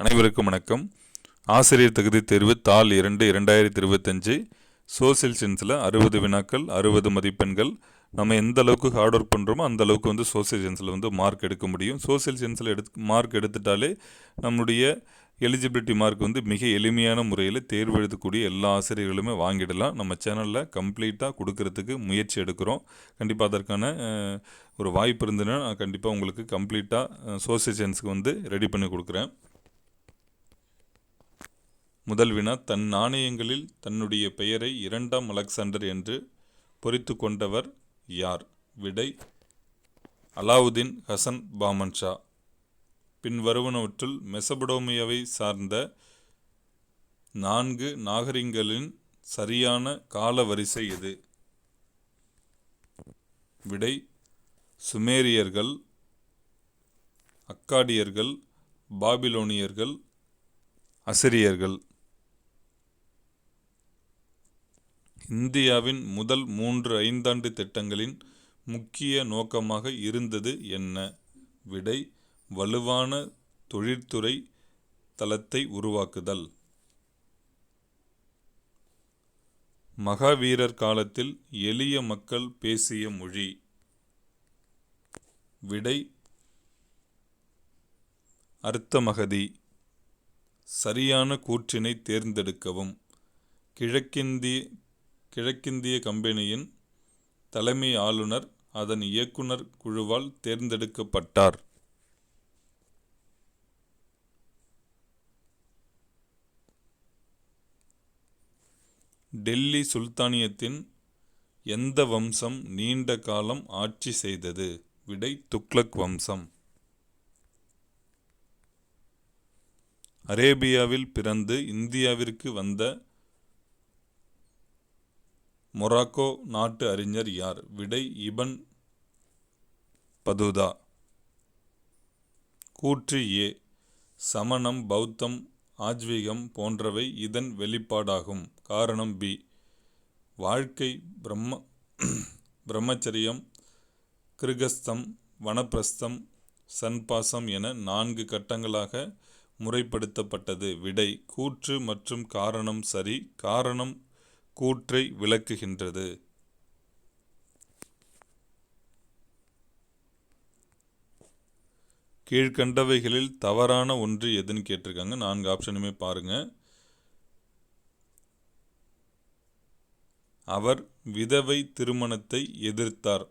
அனைவருக்கும் வணக்கம். ஆசிரியர் தகுதி தேர்வு தாள் இரண்டு இரண்டாயிரத்தி இருபத்தஞ்சு. சோசியல் சயின்ஸில் அறுபது வினாக்கள் அறுபது மதிப்பெண்கள். நம்ம எந்த அளவுக்கு ஹார்ட் ஒர்க் பண்ணுறோமோ அந்த அளவுக்கு வந்து சோசியல் சயின்ஸில் வந்து மார்க் எடுக்க முடியும். சோசியல் சயின்ஸில் எடுத்து மார்க் எடுத்துட்டாலே நம்முடைய எலிஜிபிலிட்டி மார்க் வந்து மிக எளிமையான முறையில் தேர்வு எழுதக்கூடிய எல்லா ஆசிரியர்களுமே வாங்கிடலாம். நம்ம சேனலில் கம்ப்ளீட்டாக கொடுக்கறதுக்கு முயற்சி எடுக்கிறோம். கண்டிப்பாக அதற்கான ஒரு வாய்ப்பு இருந்ததுன்னா நான் கண்டிப்பாக உங்களுக்கு கம்ப்ளீட்டாக சோசியல் சயின்ஸுக்கு வந்து ரெடி பண்ணி கொடுக்குறேன். முதல் வினா தன் நாணயங்களில் தன்னுடைய பெயரை இரண்டாம் அலெக்சாண்டர் என்று பொறித்து கொண்டவர் யார்? விடை அலாவுதீன் ஹசன் பாமன் ஷா பின்வருவனவற்றுள் மெசபடோமியாவை சார்ந்த நான்கு நாகரிகங்களின் சரியான கால வரிசை எது? விடை சுமேரியர்கள் அக்காடியர்கள் பாபிலோனியர்கள் அசிரியர்கள். இந்தியாவின் முதல் மூன்று ஐந்தாண்டு திட்டங்களின் முக்கிய நோக்கமாக இருந்தது என்ன? விடை வலுவான தொழிற்துறை தளத்தை உருவாக்குதல். மகாவீரர் காலத்தில் எளிய மக்கள் பேசிய மொழி. விடை அர்த்தமகதி. சரியான கூற்றினை தேர்ந்தெடுக்கவும். கிழக்கிந்திய கிழக்கிந்திய கம்பெனியின் தலைமை ஆளுநர் அதன் இயக்குனர் குழுவால் தேர்ந்தெடுக்கப்பட்டார். டெல்லி சுல்தானியத்தின் எந்த வம்சம் நீண்ட காலம் ஆட்சி செய்தது? விடை துக்ளக் வம்சம். அரேபியாவில் பிறந்து இந்தியாவிற்கு வந்த மொராக்கோ நாட்டு அறிஞர் யார்? விடை இபன் பதுதா. கூற்று ஏ. சமணம் பௌத்தம் ஆஜ்வீகம் போன்றவை இதன் வெளிப்பாடாகும். காரணம் பி. வாழ்க்கை பிரம்ம பிரம்மச்சரியம் கிருகஸ்தம் வனப்பிரஸ்தம் சன்பாசம் என நான்கு கட்டங்களாக முறைப்படுத்தப்பட்டது. விடை கூற்று மற்றும் காரணம் சரி. காரணம் கூற்றை விளக்குகின்றது. கீழ்கண்டவைகளில் தவறான ஒன்று எதுன்னு கேட்டிருக்காங்க. நான்கு ஆப்ஷனுமே பாருங்க. அவர் விதவை திருமணத்தை எதிர்த்தார்.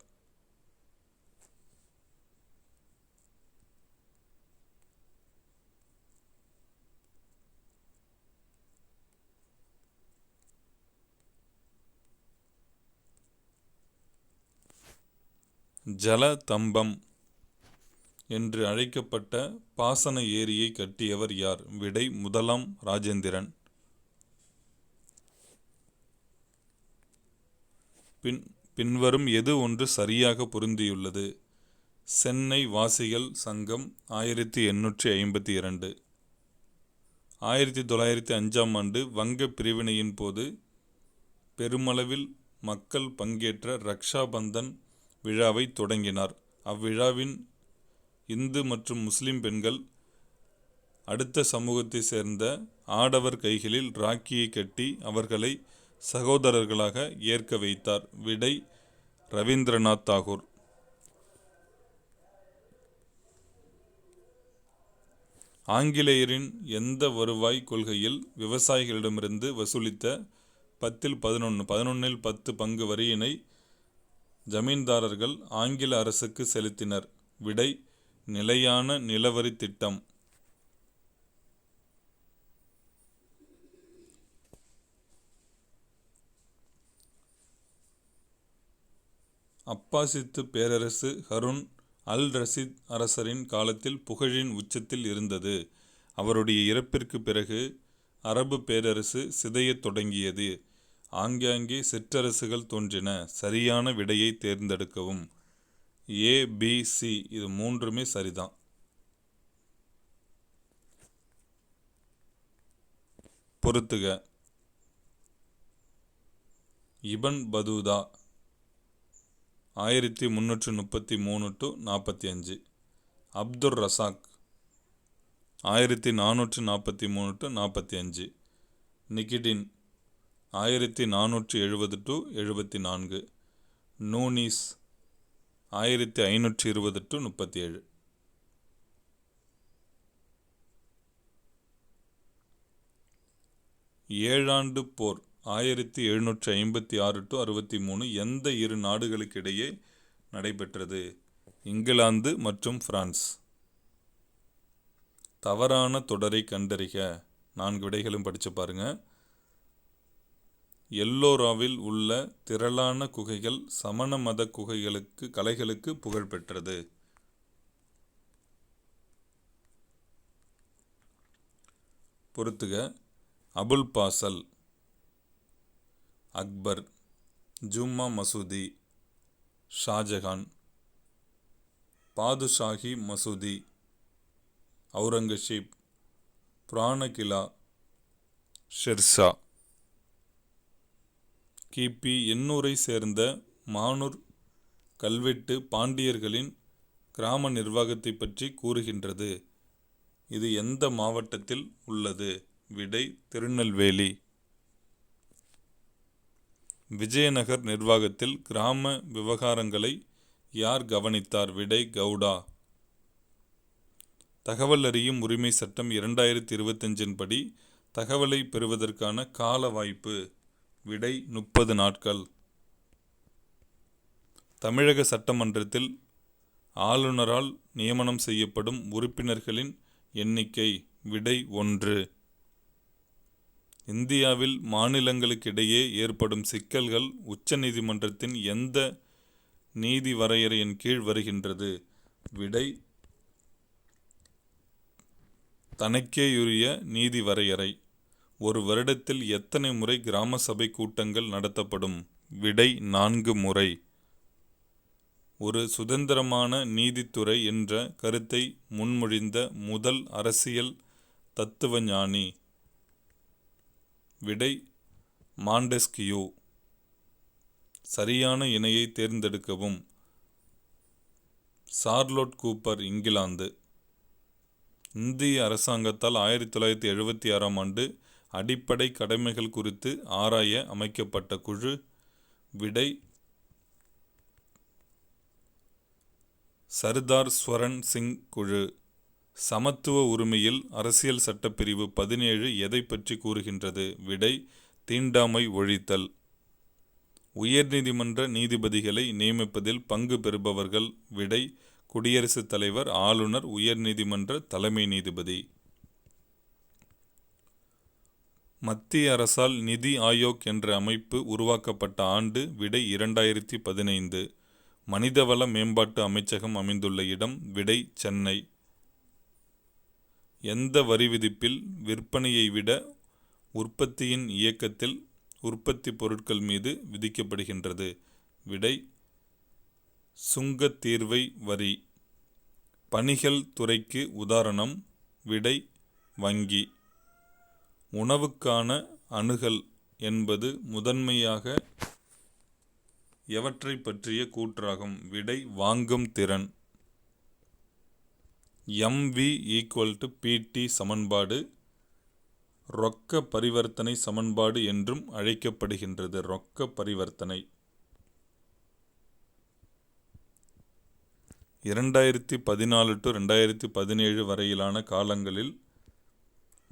ஜலதம்பம் என்று அழைக்கப்பட்ட பாசன ஏரியை கட்டியவர் யார்? விடை முதலாம் ராஜேந்திரன். பின் பின்வரும் எது ஒன்று சரியாக பொருந்தியுள்ளது? சென்னை வாசிகள் சங்கம் ஆயிரத்தி எண்ணூற்றி ஐம்பத்தி இரண்டு. ஆயிரத்தி தொள்ளாயிரத்தி அஞ்சாம் ஆண்டு வங்க பிரிவினையின் போது பெருமளவில் மக்கள் பங்கேற்ற ரக்ஷாபந்தன் விழாவை தொடங்கினார். அவ்விழாவின் இந்து மற்றும் முஸ்லிம் பெண்கள் அடுத்த சமூகத்தை சேர்ந்த ஆடவர் கைகளில் ராக்கியை கட்டி அவர்களை சகோதரர்களாக ஏற்க வைத்தார். விடை ரவீந்திரநாத் தாகூர். ஆங்கிலேயரின் எந்த வருவாய் கொள்கையில் விவசாயிகளிடமிருந்து வசூலித்த பத்தில் பதினொன்று பதினொன்னில் பத்து பங்கு வரியினை ஜமீன்தாரர்கள் ஆங்கில அரசுக்கு செலுத்தினர். விடை நிலையான நிலவரி திட்டம். அப்பாசித்து பேரரசு ஹருண் அல் ரஷீத் அரசரின் காலத்தில் புகழின் உச்சத்தில் இருந்தது. அவருடைய இறப்பிற்கு பிறகு அரபு பேரரசு சிதையத் தொடங்கியது. ஆங்காங்கே சிற்றரசுகள் தோன்றின. சரியான விடையை தேர்ந்தெடுக்கவும். ஏ பி சி இது மூன்றுமே சரிதான். பொறுத்துக இபன் பதூதா ஆயிரத்தி முந்நூற்றி முப்பத்தி மூணு டு நாற்பத்தி அஞ்சு. அப்துர் ரசாக் ஆயிரத்தி நானூற்றி நாற்பத்தி மூணு டு நாற்பத்தி அஞ்சு. நிக்கிடின் ஆயிரத்தி நானூற்றி எழுபது டு எழுபத்தி நான்கு நூனிஸ் ஆயிரத்தி ஐநூற்றி இருபது டு முப்பத்தி ஏழு ஏழாண்டு போர் ஆயிரத்தி எழுநூற்றி ஐம்பத்தி ஆறு டு அறுபத்தி மூணு எந்த இரு நாடுகளுக்கிடையே நடைபெற்றது? இங்கிலாந்து மற்றும் பிரான்ஸ். தவறான தொடரை கண்டறிக. நான்கு விடைகளும் படித்து பாருங்கள் எல்லோராவில் உள்ள திரளான குகைகள் சமண மத குகைகளுக்கு கலைகளுக்கு புகழ்பெற்றது பொறுத்துக அபுல் பாசல் அக்பர் ஜும்மா மசூதி ஷாஜஹான் பாதுஷாஹி மசூதி அவுரங்கசீப் புராணகிலா ஷெர்ஷா கிபி எண்ணூரை சேர்ந்த மானூர் கல்வெட்டு பாண்டியர்களின் கிராம நிர்வாகத்தை பற்றி கூறுகின்றது. இது எந்த மாவட்டத்தில் உள்ளது? விடை திருநெல்வேலி. விஜயநகர் நிர்வாகத்தில் கிராம விவகாரங்களை யார் கவனித்தார்? விடை கவுடா. தகவல் அறியும் உரிமை சட்டம் இரண்டாயிரத்தி இருபத்தஞ்சின் படி தகவலை பெறுவதற்கான கால வாய்ப்பு விடை முப்பது நாட்கள். தமிழக சட்டமன்றத்தில் ஆளுநரால் நியமனம் செய்யப்படும் உறுப்பினர்களின் எண்ணிக்கை விடை ஒன்று. இந்தியாவில் மாநிலங்களுக்கிடையே ஏற்படும் சிக்கல்கள் உச்சநீதிமன்றத்தின் எந்த நீதி வரையறையின் கீழ் வருகின்றது? விடை தனக்கேயுரிய நீதி வரையறை ஒரு வருடத்தில் எத்தனை முறை கிராம சபை கூட்டங்கள் நடத்தப்படும்? விடை நான்கு முறை. ஒரு சுதந்திரமான நீதித்துறை என்ற கருத்தை முன்மொழிந்த முதல் அரசியல் தத்துவ ஞானி விடை மாண்டெஸ்கியோ. சரியான இணையை தேர்ந்தெடுக்கவும். Charlotte Cooper England. இந்திய அரசாங்கத்தால் ஆயிரத்தி தொள்ளாயிரத்தி எழுபத்தி ஆறாம் ஆண்டு அடிப்படை கடமைகள் குறித்து ஆராய அமைக்கப்பட்ட குழு விடை சர்தார் ஸ்வரன் சிங் குழு. சமத்துவ உரிமையில் அரசியல் சட்டப்பிரிவு பதினேழு எதை பற்றி கூறுகின்றது? விடை தீண்டாமை ஒழித்தல். உயர்நீதிமன்ற நீதிபதிகளை நியமிப்பதில் பங்கு பெறுபவர்கள் விடை குடியரசுத் தலைவர் ஆளுநர் உயர்நீதிமன்ற தலைமை நீதிபதி. மத்திய அரசால் நிதி ஆயோக் என்ற அமைப்பு உருவாக்கப்பட்ட ஆண்டு விடை இரண்டாயிரத்தி பதினைந்து. மனிதவள மேம்பாட்டு அமைச்சகம் அமைந்துள்ள இடம் விடை சென்னை. எந்த வரி விதிப்பில் விற்பனையை விட உற்பத்தியின் இயக்கத்தில் உற்பத்தி பொருட்கள் மீது விதிக்கப்படுகின்றது. விடை சுங்க தீர்வை வரி. பணிகள் துறைக்கு உதாரணம் விடை வங்கி. உணவுக்கான அணுகல் என்பது முதன்மையாக எவற்றை பற்றிய கூற்றாகும்? விடை வாங்கும் திறன். எம்வி ஈக்குவல் டு பிடி சமன்பாடு ரொக்க பரிவர்த்தனை சமன்பாடு என்றும் அழைக்கப்படுகின்றது. ரொக்க பரிவர்த்தனை. இரண்டாயிரத்தி பதினாலு டு ரெண்டாயிரத்தி பதினேழு வரையிலான காலங்களில்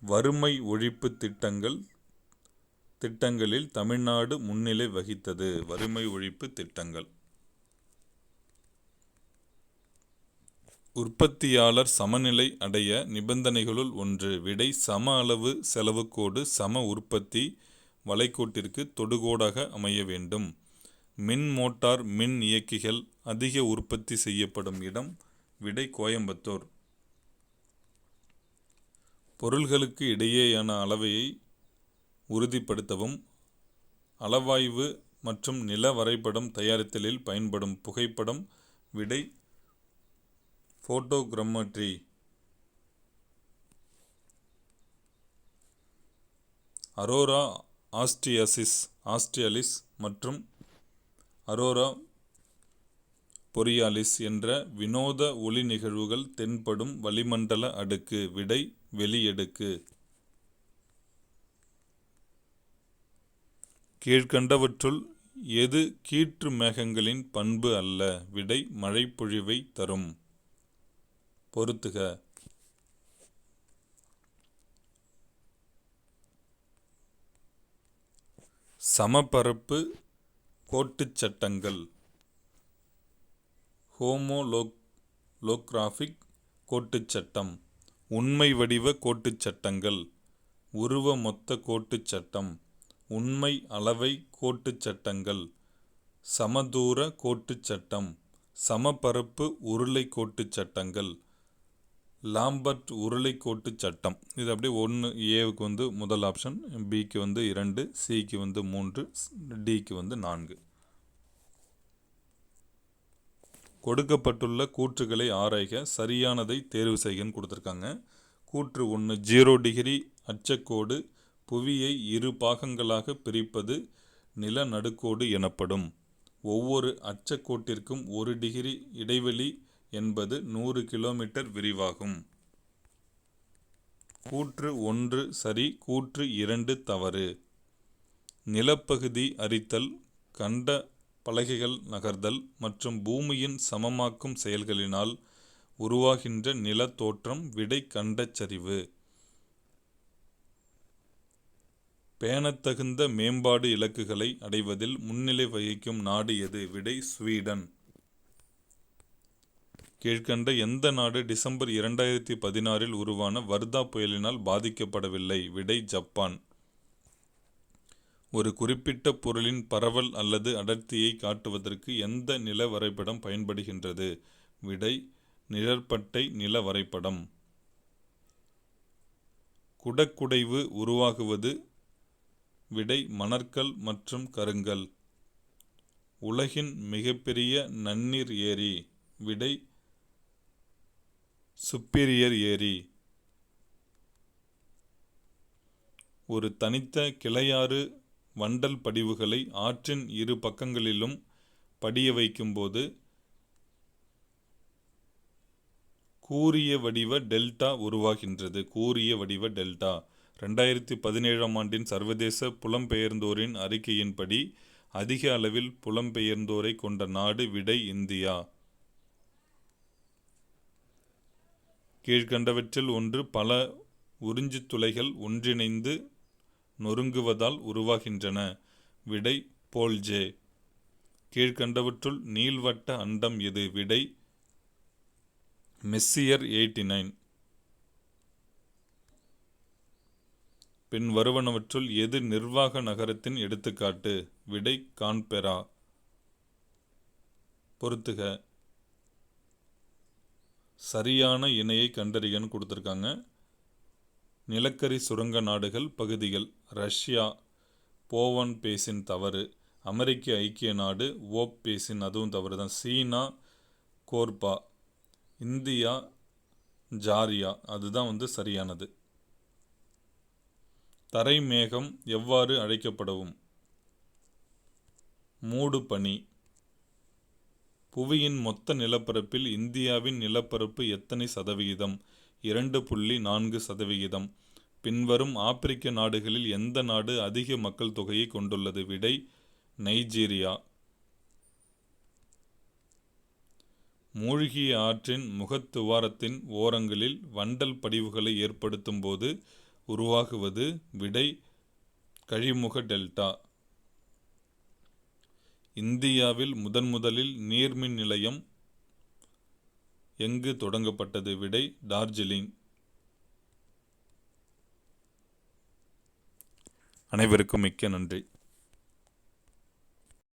வறுமை ஒழிப்பு திட்டங்கள் திட்டங்களில் தமிழ்நாடு முன்னிலை வகித்தது. வறுமை ஒழிப்பு திட்டங்கள். உற்பத்தியாளர் சமநிலை அடைய நிபந்தனைகளுள் ஒன்று விடை சம அளவு செலவுக்கோடு சம உற்பத்தி வளைக்கோட்டிற்கு தொடுகோடாக அமைய வேண்டும். மின் மோட்டார் மின் இயக்கிகள் அதிக உற்பத்தி செய்யப்படும் இடம் விடை கோயம்புத்தூர். பொருள்களுக்கு இடையேயான அளவையை உறுதிப்படுத்தவும் அளவாய்வு மற்றும் நில வரைபடம் தயாரித்தலில் பயன்படும் புகைப்படம் விடை ஃபோட்டோகிராமெட்ரி அரோரா ஆஸ்டியசிஸ் ஆஸ்டியலிஸ் மற்றும் அரோரா பொரியாலிஸ் என்ற வினோத ஒளி நிகழ்வுகள் தென்படும் வளிமண்டல அடுக்கு. விடை வெளியடுக்கு. கீழ்கண்டவற்றுள் எது கீற்று மேகங்களின் பண்பு அல்ல. விடை மழைப்பொழிவை தரும். பொருத்துக. சமபரப்பு கோட்டுச் சட்டங்கள். ஹோமோலோக்ராஃபிக் கோட்டுச் சட்டம் உண்மை வடிவ கோட்டுச் சட்டங்கள் உருவ மொத்த கோட்டுச் சட்டம் உண்மை அளவை கோட்டுச் சட்டங்கள் சமதூர கோட்டுச் சட்டம் சமபரப்பு உருளை கோட்டுச் சட்டங்கள் லாம்பர்ட் உருளை கோட்டுச் சட்டம். இது அப்படியே ஒன்று ஏவுக்கு வந்து முதல் ஆப்ஷன் பிக்கு வந்து இரண்டு சிக்கு வந்து மூன்று டிக்கு வந்து நான்கு. கொடுக்கப்பட்டுள்ள கூற்றுகளை ஆராய்க சரியானதை தேர்வு செய்கன்னு கொடுத்துருக்காங்க. கூற்று ஒன்று ஜீரோ டிகிரி அச்சக்கோடு புவியை இரு பாகங்களாக பிரிப்பது நிலநடுக்கோடு எனப்படும். ஒவ்வொரு அச்சக்கோட்டிற்கும் ஒரு டிகிரி இடைவெளி என்பது நூறு கிலோமீட்டர் விரிவாகும். கூற்று ஒன்று சரி கூற்று இரண்டு தவறு. நிலப்பகுதி அரித்தல் கண்ட பலகைகள் நகர்தல் மற்றும் பூமியின் சமமாக்கும் செயல்களினால் உருவாகின்ற நிலத்தோற்றம் விடை கண்டச்சரிவு. பேணத்தகுந்த மேம்பாடு இலக்குகளை அடைவதில் முன்னிலை வகிக்கும் நாடு எது? விடை ஸ்வீடன். கீழ்கண்ட எந்த நாடு டிசம்பர் இரண்டாயிரத்தி பதினாறில் உருவான வர்தா புயலினால் பாதிக்கப்படவில்லை? விடை ஜப்பான். ஒரு குறிப்பிட்ட பொருளின் பரவல் அல்லது அடர்த்தியை காட்டுவதற்கு எந்த நில வரைபடம் பயன்படுகின்றது? விடை நிழற்பட்டை நில வரைபடம். குடக்குடைவு உருவாகுவது. விடை மணற்கல் மற்றும் கருங்கல். உலகின் மிகப்பெரிய நன்னீர் ஏரி. விடை சுப்பீரியர் ஏரி. ஒரு தனித்த கிளையாறு வண்டல் படிவுகளை ஆற்றின் இரு பக்கங்களிலும் படிய வைக்கும்போது கூரிய வடிவ டெல்டா உருவாகின்றது. கூரிய வடிவ டெல்டா. ரெண்டாயிரத்தி பதினேழாம் ஆண்டின் சர்வதேச புலம்பெயர்ந்தோரின் அறிக்கையின்படி அதிக அளவில் புலம்பெயர்ந்தோரை கொண்ட நாடு விடை இந்தியா. கீழ்கண்டவற்றில் ஒன்று பல உறிஞ்சு துளைகள் ஒன்றிணைந்து நொறுங்குவதால் உருவாகின்றன. விடை போல்ஜே கீழ்கண்டவற்றுள் நீள்வட்ட அண்டம் எது? விடை மெஸ்ஸியர் எயிட்டி நைன். பின் வருவனவற்றுள் எது நிர்வாக நகரத்தின் எடுத்துக்காட்டு? விடை கான்பெரா. பொறுத்துக சரியான இணையை கண்டறியன்னு கொடுத்துருக்காங்க. நிலக்கரி சுரங்க நாடுகள் பகுதிகள் ரஷ்யா போவன் பேசின் தவறு அமெரிக்க ஐக்கிய நாடு ஓப் பேசின் அதுவும் தவறு தான் சீனா கோர்பா இந்தியா ஜாரியா அதுதான் வந்து சரியானது. தரை மேகம் எவ்வாறு அழைக்கப்படவும்? மூடு பனி. புவியின் மொத்த நிலப்பரப்பில் இந்தியாவின் நிலப்பரப்பு எத்தனை சதவிகிதம்? இரண்டு புள்ளி நான்கு சதவிகிதம். பின்வரும் ஆப்பிரிக்க நாடுகளில் எந்த நாடு அதிக மக்கள் தொகையை கொண்டுள்ளது? விடை நைஜீரியா. மூழ்கிய ஆற்றின் முகத்துவாரத்தின் ஓரங்களில் வண்டல் படிவுகளை ஏற்படுத்தும் போது உருவாகுவது விடை கழிமுக டெல்டா. இந்தியாவில் முதன் முதலில் நீர்மின் நிலையம் எங்கு தொடங்கப்பட்டது விடை டார்ஜிலிங். அனைவருக்கும் மிக்க நன்றி.